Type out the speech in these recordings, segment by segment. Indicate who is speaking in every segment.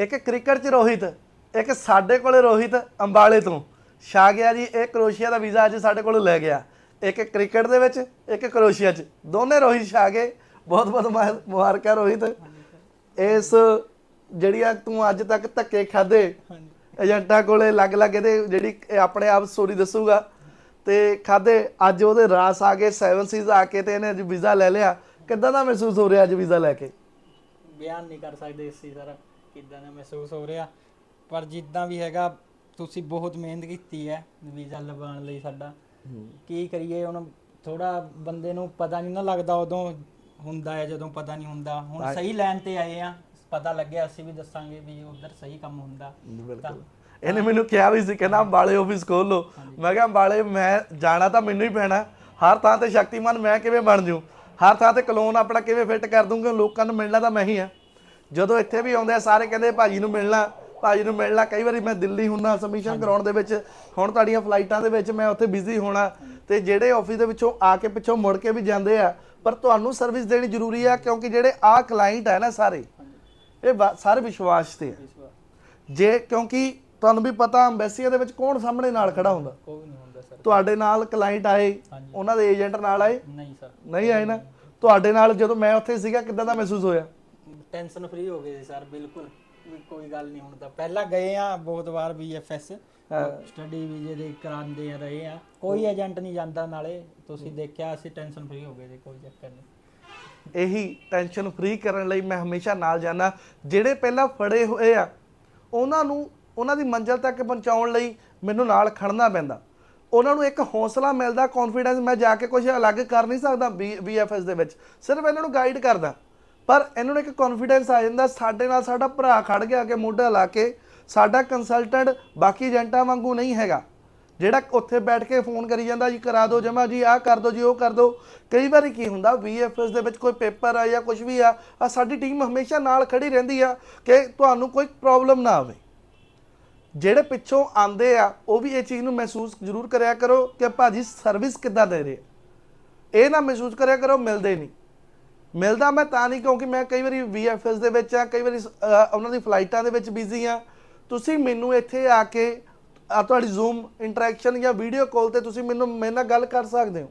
Speaker 1: ਇੱਕ ਕ੍ਰਿਕਟ 'ਚ ਰੋਹਿਤ ਇੱਕ ਸਾਡੇ ਕੋਲੇ ਰੋਹਿਤ ਅੰਬਾਲੇ ਤੋਂ। ਛਾ ਗਿਆ ਜੀ ਇਹ ਕਰੋਸ਼ੀਆ ਦਾ ਵੀਜ਼ਾ ਅੱਜ ਸਾਡੇ ਕੋਲ ਲੈ ਗਿਆ। ਇੱਕ ਕ੍ਰਿਕਟ ਦੇ ਵਿੱਚ ਇੱਕ ਕਰੋਸ਼ੀਆ 'ਚ। ਦੋਨੇ ਰੋਹਿਤ ਛਾ ਗਏ ਬਹੁਤ ਬਹੁਤ ਮੁਬਾਰ- ਮੁਬਾਰਕਾਂ ਰੋਹਿਤ। ਇਸ ਜਿਹੜੀਆਂ ਤੂੰ ਅੱਜ ਤੱਕ ਧੱਕੇ ਖਾਦੇ ਏਜੰਟਾਂ ਕੋਲੇ ਲੱਗ ਲੱਗ ਇਹਦੇ ਜਿਹੜੀ ਆਪਣੇ ਆਪ ਸਟੋਰੀ ਦੱਸੂਗਾ। ਤੇ ਖਾਦੇ ਅੱਜ ਉਹਦੇ ਰਾਸ ਆ ਗਏ 7 ਸੀਜ਼ ਆ ਕੇ ਤੇ ਇਹਨੇ ਅੱਜ ਵੀਜ਼ਾ ਲੈ ਲਿਆ। ਕਿੱਦਾਂ ਦਾ ਮਹਿਸੂਸ ਹੋ ਰਿਹਾ ਅੱਜ ਵੀਜ਼ਾ ਲੈ ਕੇ?
Speaker 2: ਬਿਆਨ ਨਹੀਂ ਕਰ ਸਕਦੇ ਇਸ ਚੀਜ਼ ਦਾ। ਕਿਦਾਂ ਦਾ ਮਹਿਸੂਸ ਹੋ ਰਿਹਾ। ਪਰ ਜਿੱਦਾਂ ਵੀ ਹੈਗਾ ਤੁਸੀਂ ਬਹੁਤ ਮਿਹਨਤ ਕੀਤੀ ਹੈ ਵੀਜ਼ਾ ਲਵਾਉਣ ਲਈ ਸਾਡਾ। ਕੀ ਕਰੀਏ ਹੁਣ ਥੋੜਾ ਬੰਦੇ ਨੂੰ ਪਤਾ ਨਹੀਂ ਨਾ ਲੱਗਦਾ ਉਦੋਂ ਹੁੰਦਾ ਹੈ ਜਦੋਂ ਪਤਾ ਨਹੀਂ ਹੁੰਦਾ। ਹੁਣ ਸਹੀ ਲਾਈਨ ਤੇ ਆਏ ਆ ਪਤਾ ਲੱਗਿਆ ਅਸੀਂ ਵੀ ਦੱਸਾਂਗੇ ਵੀ ਉਧਰ ਸਹੀ ਕੰਮ ਹੁੰਦਾ।
Speaker 1: ਬਿਲਕੁਲ। ਇਹਨੇ ਮੈਨੂੰ ਕਿਹਾ ਵੀ ਸੀ ਕਹਿੰਦਾ ਅੰਬਾਲੇ ਆਫਿਸ ਖੋਲ ਲੋ ਮੈਂ ਕਿਹਾ ਅੰਬਾਲੇ ਮੈਂ ਜਾਣਾ ਤਾਂ ਮੈਨੂੰ ਹੀ ਪੈਣਾ। ਹਰ ਥਾਂ ਤੇ ਸ਼ਕਤੀਮਾਨ ਮੈਂ ਕਿਵੇਂ ਬਣ ਜੂ ਹਰ ਥਾਂ ਤੇ ਕਲੋਨ ਆਪਣਾ ਕਿਵੇਂ ਫਿੱਟ ਕਰ ਦੂੰਗਾ ਲੋਕਾਂ ਨੂੰ ਮਿਲਣਾ ਤਾਂ ਮੈਂ ਹੀ ਆ ਜਦੋਂ ਇੱਥੇ ਵੀ ਆਉਂਦੇ ਆ ਸਾਰੇ ਕਹਿੰਦੇ ਭਾਜੀ ਨੂੰ ਮਿਲਣਾ ਭਾਜੀ ਨੂੰ ਮਿਲਣਾ। ਕਈ ਵਾਰੀ ਮੈਂ ਦਿੱਲੀ ਹੁੰਨਾ ਸਬਮਿਸ਼ਨ ਕਰਾਉਣ ਦੇ ਵਿੱਚ ਹੁਣ ਤੁਹਾਡੀਆਂ ਫਲਾਈਟਾਂ ਦੇ ਵਿੱਚ ਮੈਂ ਉੱਥੇ ਬਿਜ਼ੀ ਹੋਣਾ। ਤੇ ਜਿਹੜੇ ਆਫਿਸ ਦੇ ਵਿੱਚੋਂ ਆ ਕੇ ਪਿੱਛੋਂ ਮੁੜ ਕੇ ਵੀ ਜਾਂਦੇ ਆ ਪਰ ਤੁਹਾਨੂੰ ਸਰਵਿਸ ਦੇਣੀ ਜ਼ਰੂਰੀ ਆ ਕਿਉਂਕਿ ਜਿਹੜੇ ਆ ਕਲਾਇੰਟ ਹੈ ਨਾ ਸਾਰੇ ਇਹ ਸਾਰੇ ਵਿਸ਼ਵਾਸ ਤੇ ਆ। ਜੇ ਕਿਉਂਕਿ ਤੁਹਾਨੂੰ ਵੀ ਪਤਾ ਅੰਬੈਸੀਆਂ ਦੇ ਵਿੱਚ ਕੌਣ ਸਾਹਮਣੇ ਨਾਲ ਖੜਾ ਹੁੰਦਾ?
Speaker 2: ਕੋਈ ਨਹੀਂ ਹੁੰਦਾ ਸਰ।
Speaker 1: ਤੁਹਾਡੇ ਨਾਲ ਕਲਾਇੰਟ ਆਏ। ਉਹਨਾਂ ਦੇ ਏਜੰਟ ਨਾਲ ਆਏ?
Speaker 2: ਨਹੀਂ ਸਰ।
Speaker 1: ਨਹੀਂ ਆਏ ਨਾ? ਤੁਹਾਡੇ ਨਾਲ ਜਦੋਂ ਮੈਂ ਉੱਥੇ ਸੀਗਾ ਕਿੱਦਾਂ ਦਾ ਮਹਿਸੂਸ ਹੋਇਆ?
Speaker 2: ਟੈਨਸ਼ਨ ਫ੍ਰੀ ਹੋ ਗਏ ਸੀ ਸਰ ਬਿਲਕੁਲ। ਵੀ ਕੋਈ ਗੱਲ ਨਹੀਂ ਹੁਣ ਤਾਂ। ਪਹਿਲਾਂ ਗਏ ਆ ਬਹੁਤ ਵਾਰ ਵੀਐਫਐਸ ਸਟੱਡੀ ਵੀਜ਼ੇ ਦੇ ਕਰਾਉਂਦੇ ਆ ਰਹੇ ਆ ਕੋਈ ਏਜੰਟ ਨਹੀਂ ਜਾਂਦਾ ਨਾਲੇ। ਤੁਸੀਂ ਦੇਖਿਆ ਅਸੀਂ ਟੈਨਸ਼ਨ ਫ੍ਰੀ ਹੋ ਗਏ ਜੀ ਕੋਈ ਚੱਕਰ ਨਹੀਂ।
Speaker 1: ਇਹੀ ਟੈਨਸ਼ਨ ਫ੍ਰੀ ਕਰਨ ਲਈ ਮੈਂ ਹਮੇਸ਼ਾ ਨਾਲ ਜਾਣਾ ਜਿਹੜੇ ਪਹਿਲਾਂ ਫੜੇ ਹੋਏ ਆ ਉਹਨਾਂ ਨੂੰ ਉਹਨਾਂ ਦੀ ਮੰਜ਼ਿਲ ਤੱਕ ਪਹੁੰਚਾਉਣ ਲਈ ਮੈਨੂੰ ਨਾਲ ਖੜਨਾ ਪੈਂਦਾ। ਉਹਨਾਂ ਨੂੰ ਇੱਕ ਹੌਸਲਾ ਮਿਲਦਾ ਕੌਨਫੀਡੈਂਸ ਮੈਂ ਜਾ ਕੇ ਕੁਝ ਅਲੱਗ ਕਰ ਨਹੀਂ ਸਕਦਾ ਵੀਐਫਐਸ ਦੇ ਵਿੱਚ। ਸਿਰਫ ਇਹਨਾਂ ਨੂੰ ਗਾਈਡ ਕਰਦਾ। ਪਰ ਇਹਨਾਂ ਨੂੰ ਇੱਕ ਕੌਨਫੀਡੈਂਸ ਆ ਜਾਂਦਾ, ਸਾਡੇ ਨਾਲ ਸਾਡਾ ਭਰਾ ਖੜ ਗਿਆ ਕਿ ਮੋਢਾ ਲਾ ਕੇ, ਸਾਡਾ ਕੰਸਲਟੈਂਟ ਬਾਕੀ ਏਜੰਟਾਂ ਵਾਂਗੂ ਨਹੀਂ ਹੈਗਾ। ਜਿਹੜਾ ਉੱਥੇ ਬੈਠ ਕੇ ਫੋਨ ਕਰੀ ਜਾਂਦਾ ਜੀ, ਕਰਾ ਦਿਓ ਜਮਾ ਜੀ, ਆਹ ਕਰ ਦਿਓ ਜੀ, ਉਹ ਕਰ ਦਿਓ। ਕਈ ਵਾਰੀ ਕੀ ਹੁੰਦਾ ਵੀਐਫਐਸ ਦੇ ਵਿੱਚ ਕੋਈ ਪੇਪਰ ਆ ਜਾਂ ਕੁਝ ਵੀ ਆ ਆ ਸਾਡੀ ਟੀਮ ਹਮੇਸ਼ਾ ਨਾਲ ਖੜੀ ਰਹਿੰਦੀ ਆ ਕਿ ਤੁਹਾਨੂੰ ਕੋਈ ਪ੍ਰੋਬਲਮ ਨਾ ਆਵੇ। ਜਿਹੜੇ ਪਿੱਛੋਂ ਆਂਦੇ ਆ, ਉਹ ਵੀ ਇਹ ਚੀਜ਼ ਨੂੰ ਮਹਿਸੂਸ ਜ਼ਰੂਰ ਕਰਿਆ ਕਰੋ ਕਿ ਭਾਜੀ ਸਰਵਿਸ ਕਿੱਦਾਂ ਦੇ ਰਹੇ ਇਹ ਨਾ ਮਹਿਸੂਸ ਕਰਿਆ ਕਰੋ, ਮਿਲਦੇ ਨਹੀਂ। ਮਿਲਦਾ ਮੈਂ ਤਾਂ ਨਹੀਂ, ਕਿਉਂਕਿ ਮੈਂ ਕਈ ਵਾਰੀ ਵੀਐਫਐਸ ਦੇ ਵਿੱਚ ਆ, ਕਈ ਵਾਰੀ ਉਹਨਾਂ ਦੀ ਫਲਾਈਟਾਂ ਦੇ ਵਿੱਚ ਬਿਜ਼ੀ ਆ। ਤੁਸੀਂ ਮੈਨੂੰ ਇੱਥੇ ਆ ਕੇ, ਆ ਤੁਹਾਡੀ ਜ਼ੂਮ ਇੰਟਰੈਕਸ਼ਨ ਜਾਂ ਵੀਡੀਓ ਕਾਲ ਤੇ ਤੁਸੀਂ ਮੈਨੂੰ, ਮੇਰੇ ਨਾਲ ਗੱਲ ਕਰ ਸਕਦੇ ਹੋ।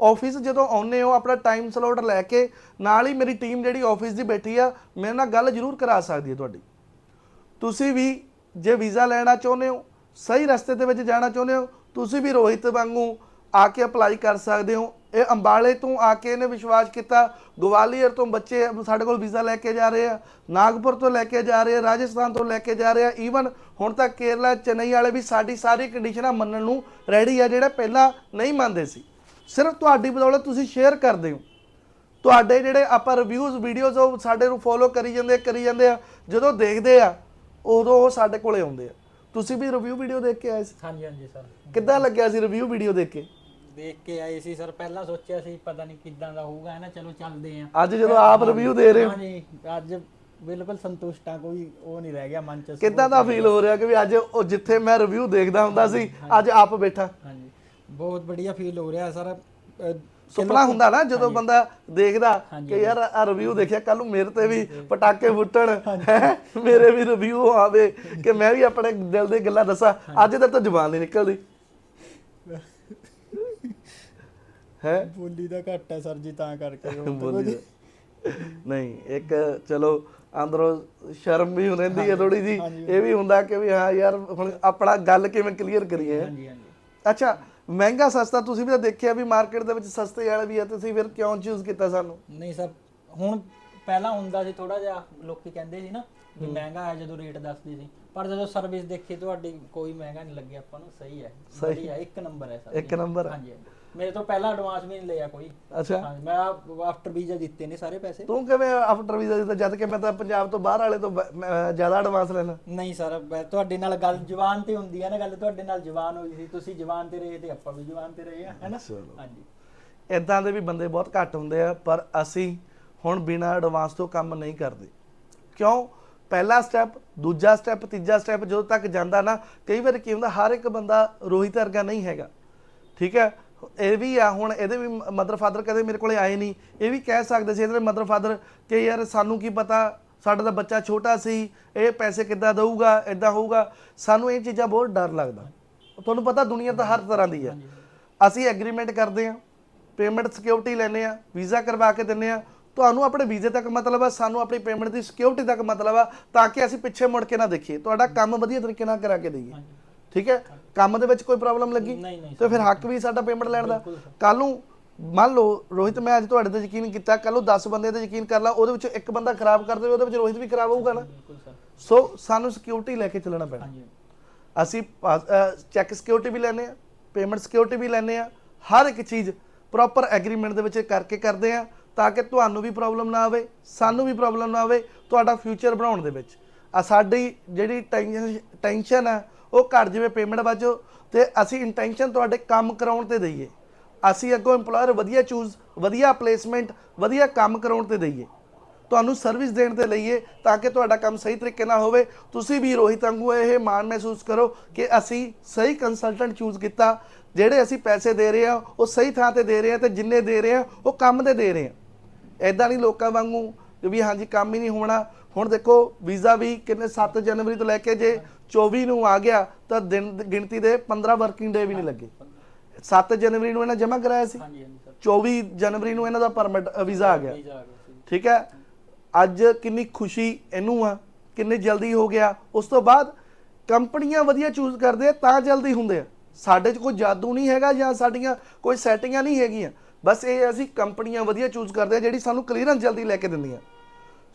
Speaker 1: ਆਫਿਸ ਜਦੋਂ ਆਉਂਦੇ ਹੋ, ਆਪਣਾ ਟਾਈਮ ਸਲੋਟ ਲੈ ਕੇ, ਨਾਲ ਹੀ ਮੇਰੀ ਟੀਮ ਜਿਹੜੀ ਆਫਿਸ ਦੀ ਬੈਠੀ ਆ, ਮੇਰੇ ਨਾਲ ਗੱਲ ਜ਼ਰੂਰ ਕਰਾ ਸਕਦੀ ਹੈ ਤੁਹਾਡੀ। ਤੁਸੀਂ ਵੀ ਜੇ ਵੀਜ਼ਾ ਲੈਣਾ ਚਾਹੁੰਦੇ ਹੋ, ਸਹੀ ਰਸਤੇ ਦੇ ਵਿੱਚ ਜਾਣਾ ਚਾਹੁੰਦੇ ਹੋ, ਤੁਸੀਂ ਵੀ ਰੋਹਿਤ ਵਾਂਗੂ ਆ ਕੇ ਅਪਲਾਈ ਕਰ ਸਕਦੇ ਹੋ। ਇਹ ਅੰਬਾਲੇ ਤੋਂ ਆ ਕੇ ਇਹਨੇ ਵਿਸ਼ਵਾਸ ਕੀਤਾ। ਗਵਾਲੀਅਰ ਤੋਂ ਬੱਚੇ ਸਾਡੇ ਕੋਲ ਵੀਜ਼ਾ ਲੈ ਕੇ ਜਾ ਰਹੇ ਆ। ਨਾਗਪੁਰ ਤੋਂ ਲੈ ਕੇ ਜਾ ਰਹੇ ਆ। ਰਾਜਸਥਾਨ ਤੋਂ ਲੈ ਕੇ ਜਾ ਰਹੇ ਆ। ਈਵਨ ਹੁਣ ਤੱਕ ਕੇਰਲਾ ਚੇਨਈ ਵਾਲੇ ਵੀ ਸਾਡੀ ਸਾਰੀ ਕੰਡੀਸ਼ਨਾਂ ਮੰਨਣ ਨੂੰ ਰੈਡੀ ਆ ਜਿਹੜੇ ਪਹਿਲਾਂ ਨਹੀਂ ਮੰਨਦੇ ਸੀ। ਸਿਰਫ ਤੁਹਾਡੀ ਬਦੌਲਤ ਤੁਸੀਂ ਸ਼ੇਅਰ ਕਰਦੇ ਹੋ। ਤੁਹਾਡੇ ਜਿਹੜੇ ਆਪਾਂ ਰਿਵਿਊਜ਼ ਵੀਡੀਓਜ਼ ਉਹ ਸਾਡੇ ਨੂੰ ਫੋਲੋ ਕਰੀ ਜਾਂਦੇ ਕਰੀ ਜਾਂਦੇ ਆ। ਜਦੋਂ ਦੇਖਦੇ ਆ ਉਦੋਂ ਉਹ ਸਾਡੇ ਕੋਲੇ ਆਉਂਦੇ ਆ। ਤੁਸੀਂ ਵੀ ਰਿਵਿਊ ਵੀਡੀਓ ਦੇਖ ਕੇ ਆਏ ਸੀ?
Speaker 2: ਹਾਂਜੀ ਹਾਂਜੀ ਸਰ।
Speaker 1: ਕਿੱਦਾਂ ਲੱਗਿਆ ਸੀ ਰਿਵਿਊ ਵੀਡੀਓ ਦੇਖ ਕੇ?
Speaker 2: ਦੇਖ ਕੇ ਆਏ ਸੀ ਸਰ ਪਹਿਲਾਂ ਸੋਚਿਆ ਸੀ ਪਤਾ ਨਹੀਂ ਕਿੱਦਾਂ ਦਾ ਹੋਊਗਾ ਹੈ ਨਾ ਚਲੋ ਚੱਲਦੇ ਆ
Speaker 1: ਅੱਜ ਜਦੋਂ ਆਪ ਰਿਵਿਊ ਦੇ ਰਹੇ ਹੋ।
Speaker 2: ਹਾਂਜੀ ਅੱਜ ਬਿਲਕੁਲ ਸੰਤੁਸ਼ਟ ਆ ਕੋਈ ਉਹ ਨਹੀਂ ਰਹਿ ਗਿਆ ਮਨ ਚ
Speaker 1: ਕਿੱਦਾਂ ਦਾ ਫੀਲ ਹੋ ਰਿਹਾ ਕਿ ਵੀ ਅੱਜ ਉਹ ਜਿੱਥੇ ਮੈਂ ਰਿਵਿਊ ਦੇਖਦਾ ਹੁੰਦਾ ਸੀ ਅੱਜ ਆਪ ਬੈਠਾ।
Speaker 2: ਹਾਂਜੀ ਬਹੁਤ ਵਧੀਆ ਫੀਲ ਹੋ ਰਿਹਾ ਸਰ।
Speaker 1: ਸੁਪਨਾ ਹੁੰਦਾ ਨਾ ਜਦੋਂ ਬੰਦਾ ਦੇਖਦਾ ਕਿ ਯਾਰ ਆ ਰਿਵਿਊ ਦੇਖਿਆ ਕੱਲ ਨੂੰ ਮੇਰੇ ਤੇ ਵੀ ਪਟਾਕੇ ਫੁੱਟਣ ਮੇਰੇ ਵੀ ਰਿਵਿਊ ਆਵੇ ਕਿ ਮੈਂ ਵੀ ਆਪਣੇ ਦਿਲ ਦੀ ਗੱਲਾਂ ਦੱਸਾਂ ਅੱਜ ਤਾਂ ਤਾਂ ਜ਼ੁਬਾਨ ਨਹੀਂ ਨਿਕਲਦੀ। ਹੈ?
Speaker 2: ਬੋਲੀ ਦਾ ਘੱਟ ਹੈ ਸਰ ਜੀ ਤਾਂ ਕਰਕੇ ਉਹ
Speaker 1: ਬੋਲੀ ਦਾ। ਨਹੀਂ ਇੱਕ ਚਲੋ ਅੰਦਰੋਂ ਸ਼ਰਮ ਵੀ ਰਹਿੰਦੀ ਹੈ ਥੋੜੀ ਜੀ। ਇਹ ਵੀ ਹੁੰਦਾ ਕਿ ਵੀ ਹਾਂ ਯਾਰ ਹੁਣ ਆਪਣਾ ਗੱਲ ਕਿਵੇਂ ਕਲੀਅਰ ਕਰੀਏ?
Speaker 2: ਹਾਂਜੀ ਹਾਂਜੀ
Speaker 1: ਅੱਛਾ ਮਹਿੰਗਾ ਸਸਤਾ ਤੁਸੀਂ ਵੀ ਤਾਂ ਦੇਖਿਆ ਵੀ ਮਾਰਕੀਟ ਦੇ ਵਿੱਚ ਸਸਤੇ ਵਾਲੇ ਵੀ ਆ ਤੁਸੀਂ ਫਿਰ ਕਿਉਂ ਚੂਜ਼ ਕੀਤਾ ਸਾਨੂੰ?
Speaker 2: ਨਹੀਂ ਸਰ ਹੁਣ ਪਹਿਲਾਂ ਹੁੰਦਾ ਸੀ ਥੋੜਾ ਜਿਹਾ ਲੋਕੀ ਕਹਿੰਦੇ ਸੀ ਨਾ ਵੀ ਮਹਿੰਗਾ ਹੈ ਜਦੋਂ ਰੇਟ ਦੱਸਦੇ ਸੀ। ਪਰ ਜਦੋਂ ਸਰਵਿਸ ਦੇਖੀ ਤੁਹਾਡੀ ਕੋਈ ਮਹਿੰਗਾ ਨਹੀਂ ਲੱਗਿਆ ਆਪਾਂ ਨੂੰ ਸਹੀ ਹੈ। ਵਧੀਆ ਇੱਕ ਨੰਬਰ ਹੈ ਸਰ।
Speaker 1: ਇੱਕ ਨੰਬਰ
Speaker 2: ਹਾਂਜੀ ਹਾਂਜੀ। ਮੇਰੇ ਤੋਂ ਪਹਿਲਾਂ ਐਡਵਾਂਸ ਵੀ ਨਹੀਂ ਲਿਆ ਕੋਈ।
Speaker 1: ਅੱਛਾ।
Speaker 2: ਮੈਂ ਆਫਟਰ ਵੀਜ਼ਾ ਦਿੱਤੇ ਨੇ ਸਾਰੇ ਪੈਸੇ।
Speaker 1: ਤੂੰ ਕਿਵੇਂ ਆਫਟਰ ਵੀਜ਼ਾ ਦਿੱਤਾ? ਜਦ ਕਿ ਮੈਂ ਤਾਂ ਪੰਜਾਬ ਤੋਂ ਬਾਹਰ ਵਾਲੇ ਤੋਂ ਜ਼ਿਆਦਾ ਐਡਵਾਂਸ ਲੈਣਾ
Speaker 2: ਨਹੀਂ ਸਰ ਮੈਂ ਤੁਹਾਡੇ ਨਾਲ ਗੱਲ ਜ਼ੁਬਾਨ ਤੇ ਹੁੰਦੀ ਹੈ ਨਾ ਗੱਲ ਤੁਹਾਡੇ ਨਾਲ ਜ਼ੁਬਾਨ ਹੋਈ ਸੀ। ਤੁਸੀਂ ਜ਼ੁਬਾਨ ਤੇ ਰਹੇ ਤੇ ਆਪਾਂ ਵੀ ਜ਼ੁਬਾਨ ਤੇ ਰਹੇ ਆ ਹੈਨਾ ਹਾਂਜੀ।
Speaker 1: ਇਦਾਂ ਦੇ ਵੀ ਬੰਦੇ ਬਹੁਤ ਘੱਟ ਹੁੰਦੇ ਆ ਪਰ ਅਸੀਂ ਹੁਣ ਬਿਨਾਂ ਐਡਵਾਂਸ ਤੋਂ ਕੰਮ ਨਹੀਂ ਕਰਦੇ। ਕਿਉਂ? ਪਹਿਲਾ ਸਟੈਪ ਦੂਜਾ ਸਟੈਪ ਤੀਜਾ ਸਟੈਪ ਜਦੋਂ ਤੱਕ ਜਾਂਦਾ ਨਾ ਕਈ ਵਾਰ ਕੀ ਹੁੰਦਾ ਹਰ ਇੱਕ ਬੰਦਾ ਰੋਹਿਤ ਵਰਗਾ ਨਹੀਂ ਹੈਗਾ। ਠੀਕ ਹੈ? ਇਹ ਵੀ ਆ, ਹੁਣ ਇਹਦੇ ਵੀ ਮਦਰ ਫਾਦਰ ਕਦੇ ਮੇਰੇ ਕੋਲੇ ਆਏ ਨਹੀਂ। ਇਹ ਵੀ ਕਹਿ ਸਕਦੇ ਸੀ ਇਹਦੇ ਮਦਰ ਫਾਦਰ ਕਿ ਯਾਰ ਸਾਨੂੰ ਕੀ ਪਤਾ, ਸਾਡਾ ਤਾਂ ਬੱਚਾ ਛੋਟਾ ਸੀ, ਇਹ ਪੈਸੇ ਕਿੱਦਾਂ ਦੇਊਗਾ ਇਦਾਂ ਹੋਊਗਾ। ਸਾਨੂੰ ਇਹ ਚੀਜ਼ਾਂ ਬਹੁਤ ਡਰ ਲੱਗਦਾ। ਤੁਹਾਨੂੰ ਪਤਾ ਦੁਨੀਆ ਤਾਂ ਹਰ ਤਰ੍ਹਾਂ ਦੀ ਹੈ ਅਸੀਂ ਐਗਰੀਮੈਂਟ ਕਰਦੇ ਆ ਪੇਮੈਂਟ ਸਿਕਿਉਰਿਟੀ ਲੈਨੇ ਆ ਵੀਜ਼ਾ ਕਰਵਾ ਕੇ ਦਿੰਨੇ ਆ ਤੁਹਾਨੂੰ ਆਪਣੇ ਵੀਜ਼ੇ ਤੱਕ ਮਤਲਬ ਆ, ਸਾਨੂੰ ਆਪਣੀ ਪੇਮੈਂਟ ਦੀ ਸਿਕਿਉਰਿਟੀ ਤੱਕ ਮਤਲਬ ਆ, ਤਾਂ ਕਿ ਅਸੀਂ ਪਿੱਛੇ ਮੁੜ ਕੇ ਨਾ ਦੇਖੀਏ। ਤੁਹਾਡਾ ਕੰਮ ਵਧੀਆ ਤਰੀਕੇ ਨਾਲ ਕਰਾ ਕੇ ਦਈਏ। ਠੀਕ ਹੈ? ਕੰਮ ਦੇ ਵਿੱਚ ਕੋਈ ਪ੍ਰੋਬਲਮ ਲੱਗੀ?
Speaker 2: ਨਹੀਂ ਨਹੀਂ
Speaker 1: ਤੇ ਫਿਰ ਹੱਕ ਵੀ ਸਾਡਾ ਪੇਮੈਂਟ ਲੈਣ ਦਾ। ਕੱਲ ਨੂੰ ਮੰਨ ਲਓ ਰੋਹਿਤ ਮੈਂ ਅੱਜ ਤੁਹਾਡੇ ਤੇ ਯਕੀਨ ਕੀਤਾ ਕੱਲ ਨੂੰ 10 ਬੰਦੇ ਤੇ ਯਕੀਨ ਕਰ ਲਾ ਉਹਦੇ ਵਿੱਚੋਂ ਇੱਕ ਬੰਦਾ ਖਰਾਬ ਕਰ ਦੇਵੇ ਉਹਦੇ ਵਿੱਚ ਰੋਹਿਤ ਵੀ ਖਰਾਬ ਹੋਊਗਾ ਨਾ।
Speaker 2: ਬਿਲਕੁਲ ਸਰ।
Speaker 1: ਸੋ ਸਾਨੂੰ ਸਿਕਿਉਰਿਟੀ ਲੈ ਕੇ ਚੱਲਣਾ ਪੈਣਾ।
Speaker 2: ਹਾਂਜੀ
Speaker 1: ਅਸੀਂ ਚੈੱਕ ਸਿਕਿਉਰਿਟੀ ਵੀ ਲੈਨੇ ਆ ਪੇਮੈਂਟ ਸਿਕਿਉਰਿਟੀ ਵੀ ਲੈਨੇ ਆ ਹਰ ਇੱਕ ਚੀਜ਼ ਪ੍ਰੋਪਰ ਐਗਰੀਮੈਂਟ ਦੇ ਵਿੱਚ ਕਰਕੇ ਕਰਦੇ ਆ ਤਾਂ ਕਿ ਤੁਹਾਨੂੰ ਵੀ ਪ੍ਰੋਬਲਮ ਨਾ ਆਵੇ ਸਾਨੂੰ ਵੀ ਪ੍ਰੋਬਲਮ ਨਾ ਆਵੇ ਤੁਹਾਡਾ ਫਿਊਚਰ ਬਣਾਉਣ ਦੇ ਵਿੱਚ। ਆ ਸਾਡੀ ਜਿਹੜੀ ਟੈਨਸ਼ਨ ਹੈ ਉਹ ਘਟ ਜਿਵੇਂ ਪੇਮੈਂਟ ਵਜੋਂ ਤੇ ਅਸੀਂ ਇੰਟੈਂਸ਼ਨ ਤੁਹਾਡੇ ਕੰਮ ਕਰਾਉਣ ਤੇ ਦਈਏ। ਅਸੀਂ ਅੱਗੋਂ EMPLOYER ਵਧੀਆ ਚੂਜ਼ ਵਧੀਆ ਪਲੇਸਮੈਂਟ ਵਧੀਆ ਕੰਮ ਕਰਾਉਣ ਤੇ ਦਈਏ। ਤੁਹਾਨੂੰ ਸਰਵਿਸ ਦੇਣ ਤੇ ਲਈਏ ਤਾਂ ਕਿ ਤੁਹਾਡਾ ਕੰਮ ਸਹੀ ਤਰੀਕੇ ਨਾਲ ਹੋਵੇ। ਤੁਸੀਂ ਵੀ ਰੋਹਿਤ ਵਾਂਗੂ ਇਹ ਮਾਣ ਮਹਿਸੂਸ ਕਰੋ ਕਿ ਅਸੀਂ ਸਹੀ ਕੰਸਲਟੈਂਟ ਚੂਜ਼ ਕੀਤਾ। ਜਿਹੜੇ ਅਸੀਂ ਪੈਸੇ ਦੇ ਰਹੇ ਆ, ਉਹ ਸਹੀ ਥਾਂ ਤੇ ਦੇ ਰਹੇ ਆ ਤੇ ਜਿੰਨੇ ਦੇ ਰਹੇ ਆ, ਉਹ ਕੰਮ ਦੇ ਦੇ ਰਹੇ ਆ। ਐਦਾਂ ਨਹੀਂ ਲੋਕਾਂ ਵਾਂਗੂ ਵੀ ਹਾਂਜੀ ਕੰਮ ਹੀ ਨਹੀਂ ਹੋਣਾ। ਹੁਣ ਦੇਖੋ ਵੀਜ਼ਾ ਵੀ ਕਿੰਨੇ 7 ਜਨਵਰੀ ਤੋਂ ਲੈ ਕੇ ਜੇ 24 ਨੂੰ ਆ ਗਿਆ ਤਾਂ ਦਿਨ ਗਿਣਤੀ ਦੇ 15 ਵਰਕਿੰਗ ਡੇ ਵੀ ਨਹੀਂ ਲੱਗੇ। 7 ਜਨਵਰੀ ਨੂੰ ਇਹਨਾਂ ਜਮ੍ਹਾਂ ਕਰਾਇਆ ਸੀ।
Speaker 2: ਹਾਂਜੀ ਹਾਂਜੀ ਸਰ।
Speaker 1: 24 ਜਨਵਰੀ ਨੂੰ ਇਹਨਾਂ ਦਾ ਪਰਮਿਟ ਵੀਜ਼ਾ ਆ ਗਿਆ।
Speaker 2: ਵੀਜ਼ਾ ਆ ਗਿਆ ਸੀ।
Speaker 1: ਠੀਕ ਹੈ? ਅੱਜ ਕਿੰਨੀ ਖੁਸ਼ੀ ਇਹਨੂੰ ਆ ਕਿੰਨੀ ਜਲਦੀ ਹੋ ਗਿਆ। ਉਸ ਤੋਂ ਬਾਅਦ ਕੰਪਨੀਆਂ ਵਧੀਆ ਚੂਜ਼ ਕਰਦੇ ਆ ਤਾਂ ਜਲਦੀ ਹੁੰਦੇ ਆ। ਸਾਡੇ 'ਚ ਕੋਈ ਜਾਦੂ ਨਹੀਂ ਹੈਗਾ ਜਾਂ ਸਾਡੀਆਂ ਕੋਈ ਸੈਟਿੰਗਾਂ ਨਹੀਂ ਹੈਗੀਆਂ। ਬਸ ਇਹ ਅਸੀਂ ਕੰਪਨੀਆਂ ਵਧੀਆ ਚੂਜ਼ ਕਰਦੇ ਆ ਜਿਹੜੀ ਸਾਨੂੰ ਕਲੀਅਰੈਂਸ ਜਲਦੀ ਲੈ ਕੇ ਦਿੰਦੀਆਂ।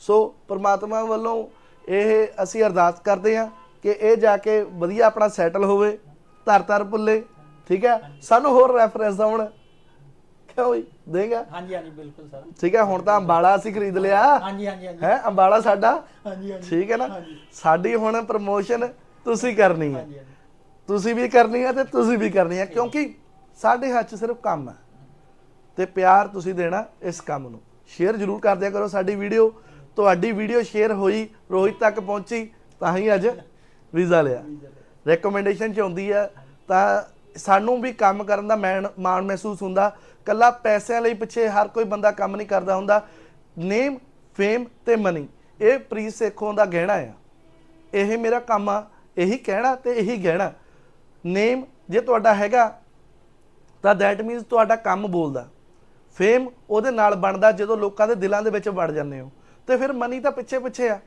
Speaker 1: ਸੋ ਪ੍ਰਮਾਤਮਾ ਵੱਲੋਂ ਇਹ ਅਸੀਂ ਅਰਦਾਸ ਕਰਦੇ ਆ। ਕਿ ਇਹ ਜਾ ਕੇ ਵਧੀਆ ਆਪਣਾ ਸੈਟਲ ਹੋਵੇ ਧਰ ਧਰ ਪੁੱਲੇ ਠੀਕ ਹੈ? ਸਾਨੂੰ ਹੋਰ ਰੈਫਰੈਂਸ ਆਉਣ ਕਿਉਂ ਦੇਗਾ?
Speaker 2: ਹਾਂਜੀ ਹਾਂਜੀ ਬਿਲਕੁਲ ਸਰ।
Speaker 1: ਠੀਕ ਹੈ ਹੁਣ ਤਾਂ ਅੰਬਾਲਾ ਅਸੀਂ ਖਰੀਦ ਲਿਆ।
Speaker 2: ਹਾਂਜੀ ਹਾਂਜੀ ਹਾਂਜੀ।
Speaker 1: ਹੈ ਅੰਬਾਲਾ ਸਾਡਾ?
Speaker 2: ਹਾਂਜੀ ਹਾਂਜੀ।
Speaker 1: ਠੀਕ ਹੈ ਨਾ। ਸਾਡੀ ਹੁਣ ਪ੍ਰਮੋਸ਼ਨ ਤੁਸੀਂ ਕਰਨੀ ਹੈ। ਤੁਸੀਂ ਵੀ ਕਰਨੀ ਹੈ ਤੇ ਤੁਸੀਂ ਵੀ ਕਰਨੀ ਹੈ ਕਿਉਂਕਿ ਸਾਡੇ ਹੱਥ 'ਚ ਸਿਰਫ ਕੰਮ ਹੈ ਤੇ ਪਿਆਰ ਤੁਸੀਂ ਦੇਣਾ ਇਸ ਕੰਮ ਨੂੰ। ਸ਼ੇਅਰ ਜ਼ਰੂਰ ਕਰ ਦਿਆ ਕਰੋ ਸਾਡੀ ਵੀਡੀਓ ਤੁਹਾਡੀ ਵੀਡੀਓ ਸ਼ੇਅਰ ਹੋਈ ਰੋਹਿਤ ਤੱਕ ਪਹੁੰਚੀ ਤਾਂ ਹੀ ਅੱਜ ਵੀਜ਼ਾ ਲਿਆ। ਰეკਮੈਂਡੇਸ਼ਨ ਚ ਆਉਂਦੀ ਆ, ਤਾਂ ਸਾਨੂੰ ਵੀ ਕੰਮ ਕਰਨ ਦਾ ਮੈਨ- ਮਾਣ ਮਹਿਸੂਸ ਹੁੰਦਾ। ਕੱਲਾ ਪੈਸਿਆਂ ਲਈ ਪਿੱਛੇ ਹਰ ਕੋਈ ਬੰਦਾ ਕੰਮ ਨਹੀਂ ਕਰਦਾ ਹੁੰਦਾ। ਨੇਮ ਫੇਮ ਤੇ ਮਨੀ ਇਹ ਪ੍ਰੀਤ ਸੇਖੋਂ ਦਾ ਗਹਿਣਾ ਆ। ਇਹ ਮੇਰਾ ਕੰਮ ਆ, ਇਹੀ ਕਹਿਣਾ ਤੇ ਇਹੀ ਗਹਿਣਾ। ਨੇਮ ਜੇ ਤੁਹਾਡਾ ਹੈਗਾ, ਤਾਂ ਦੈਟ ਮੀਨਸ ਤੁਹਾਡਾ ਕੰਮ ਬੋਲਦਾ। ਫੇਮ ਉਹਦੇ ਨਾਲ ਬਣਦਾ ਜਦੋਂ ਲੋਕਾਂ ਦੇ ਦਿਲਾਂ ਦੇ ਵਿੱਚ ਵੜ ਜਾਂਦੇ ਹੋ। ਤੇ ਫਿਰ ਮਨੀ ਤਾਂ ਪਿੱਛੇ ਪਿੱਛੇ ਆ।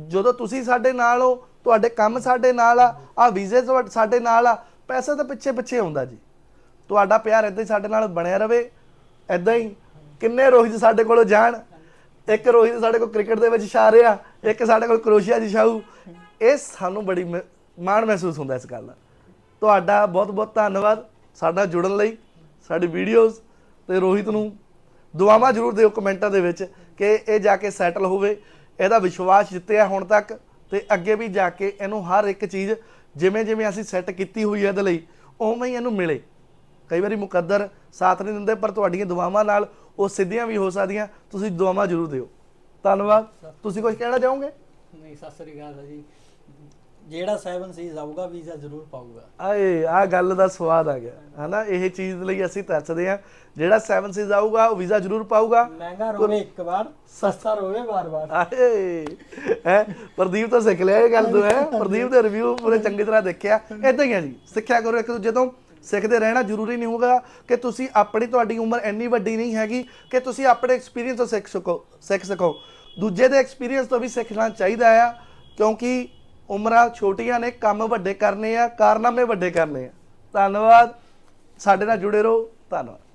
Speaker 1: ਜਦੋਂ ਤੁਸੀਂ ਸਾਡੇ ਨਾਲ ਹੋ, ਤੁਹਾਡੇ ਕੰਮ ਸਾਡੇ ਨਾਲ ਆ ਆ ਵੀਜ਼ੇ ਤੁਹਾਡੇ ਸਾਡੇ ਨਾਲ ਆ, ਪੈਸਾ ਤਾਂ ਪਿੱਛੇ ਪਿੱਛੇ ਆਉਂਦਾ ਜੀ। ਤੁਹਾਡਾ ਪਿਆਰ ਇਦਾਂ ਹੀ ਸਾਡੇ ਨਾਲ ਬਣਿਆ ਰਵੇ ਇਦਾਂ ਹੀ ਕਿੰਨੇ ਰੋਹਿਤ ਸਾਡੇ ਕੋਲੋਂ ਜਾਣ, ਇੱਕ ਰੋਹਿਤ ਸਾਡੇ ਕੋਲ ਕ੍ਰਿਕਟ ਦੇ ਵਿੱਚ ਛਾ ਰਿਹਾ, ਇੱਕ ਸਾਡੇ ਕੋਲ ਕਰੋਸ਼ੀਆ ਦੀ ਛਾਊ। ਇਹ ਸਾਨੂੰ ਬੜੀ ਮ- ਮਾਣ ਮਹਿਸੂਸ ਹੁੰਦਾ ਇਸ ਗੱਲ ਦਾ ਤੁਹਾਡਾ ਬਹੁਤ ਬਹੁਤ ਧੰਨਵਾਦ ਸਾਡਾ ਜੁੜਨ ਲਈ, ਸਾਡੀ ਵੀਡੀਓਜ਼ ਤੇ ਰੋਹਿਤ ਨੂੰ ਦੁਆਵਾਂ ਜ਼ਰੂਰ ਦਿਓ ਕਮੈਂਟਾਂ ਦੇ ਵਿੱਚ ਕਿ ਇਹ ਜਾ ਕੇ ਸੈਟਲ ਹੋਵੇ। ਇਹਦਾ ਵਿਸ਼ਵਾਸ ਜਿੱਤਿਆ ਹੁਣ ਤੱਕ ਤੇ ਅੱਗੇ ਵੀ ਜਾ ਕੇ ਇਹਨੂੰ ਹਰ ਇੱਕ ਚੀਜ਼ ਜਿਵੇਂ ਜਿਵੇਂ ਅਸੀਂ ਸੈੱਟ ਕੀਤੀ ਹੋਈ ਹੈ ਇਹਦੇ ਲਈ ਉਵੇਂ ਹੀ ਇਹਨੂੰ ਮਿਲੇ। ਕਈ ਵਾਰੀ ਮੁਕੱਦਰ ਸਾਥ ਨਹੀਂ ਦਿੰਦੇ ਪਰ ਤੁਹਾਡੀਆਂ ਦੁਆਵਾਂ ਨਾਲ ਉਹ ਸਿੱਧੀਆਂ ਵੀ ਹੋ ਸਕਦੀਆਂ ਤੁਸੀਂ ਦੁਆਵਾਂ ਜ਼ਰੂਰ ਦਿਓ। ਧੰਨਵਾਦ। ਤੁਸੀਂ ਕੁਝ ਕਹਿਣਾ ਚਾਹੋਗੇ?
Speaker 2: ਨਹੀਂ ਸਤਿ ਸ੍ਰੀ ਅਕਾਲ ਜੀ। ਜਿਹੜਾ 7 ਸੀਜ਼ ਆਊਗਾ ਵੀਜ਼ਾ ਜ਼ਰੂਰ ਪਾਊਗਾ।
Speaker 1: ਆਏ ਆ ਗੱਲ ਦਾ ਸਵਾਦ ਆ ਗਿਆ। ਹਨਾ ਇਹ ਚੀਜ਼ ਲਈ ਅਸੀਂ ਤਰਸਦੇ ਆ ਜਿਹੜਾ 7 ਸੀਜ਼ ਆਊਗਾ ਉਹ ਵੀਜ਼ਾ ਜ਼ਰੂਰ ਪਾਊਗਾ।
Speaker 2: ਮਹਿੰਗਾ ਰੋਵੇ ਇੱਕ ਵਾਰ ਸਸਤਾ ਰੋਵੇ ਵਾਰ-ਵਾਰ
Speaker 1: ਆਏ ਹੈ ਪ੍ਰਦੀਪ ਤੋਂ ਸਿੱਖ ਲਿਆ ਇਹ ਗੱਲ ਤੋਂ ਹੈ। ਪ੍ਰਦੀਪ ਦੇ ਰਿਵਿਊ ਪੂਰੇ ਚੰਗੀ ਤਰ੍ਹਾਂ ਦੇਖਿਆ। ਇਦਾਂ ਹੀ ਆ ਜੀ ਸਿੱਖਿਆ ਕਰੋ ਇੱਕ ਦੂਜੇ ਤੋਂ। ਸਿੱਖਦੇ ਰਹਿਣਾ ਜ਼ਰੂਰੀ ਨਹੀਂ ਹੋਗਾ ਕਿ ਤੁਸੀਂ ਆਪਣੀ ਤੁਹਾਡੀ ਉਮਰ ਇੰਨੀ ਵੱਡੀ ਨਹੀਂ ਹੈਗੀ ਕਿ ਤੁਸੀਂ ਆਪਣੇ ਐਕਸਪੀਰੀਅੰਸ ਤੋਂ ਸਿੱਖ ਸਕੋ ਸਿੱਖ ਸਕੋ। ਦੂਜੇ ਦੇ ਐਕਸਪੀਰੀਅੰਸ ਤੋਂ ਵੀ ਸਿੱਖਣਾ ਚਾਹੀਦਾ ਆ ਕਿਉਂਕਿ ਉਮਰਾਂ ਛੋਟੀਆਂ ਨੇ, ਕੰਮ ਵੱਡੇ ਕਰਨੇ ਆ, ਕਾਰਨਾਮੇ ਵੱਡੇ ਕਰਨੇ ਆ। ਧੰਨਵਾਦ। ਸਾਡੇ ਨਾਲ ਜੁੜੇ ਰਹੋ। ਧੰਨਵਾਦ।